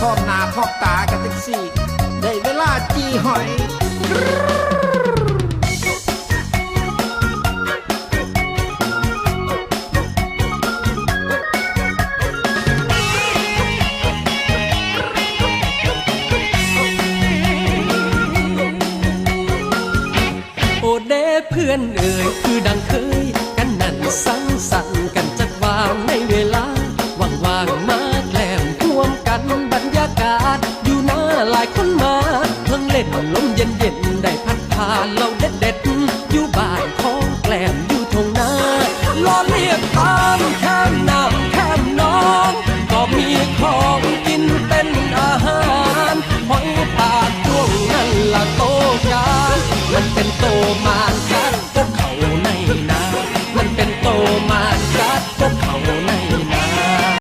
พอมหน้าพอกตากันจักสี่ ได้เวลาจีหอยเพื่อนเอ่ยคือดังเคย หลายคนมาเพิ่งเล่นลมเย็นเย็นได้พัดพาเราเด็ดเด็ดอยู่บ้านของแกลมอยู่ทงนาล้อเลียกตามข้ามน้ำข้ามน้องก็มีของกินเป็นอาหารหอยปากช่วงนั้นละโตจานมันเป็นโตมานข้างก็เขาในนามันเป็นโตมาน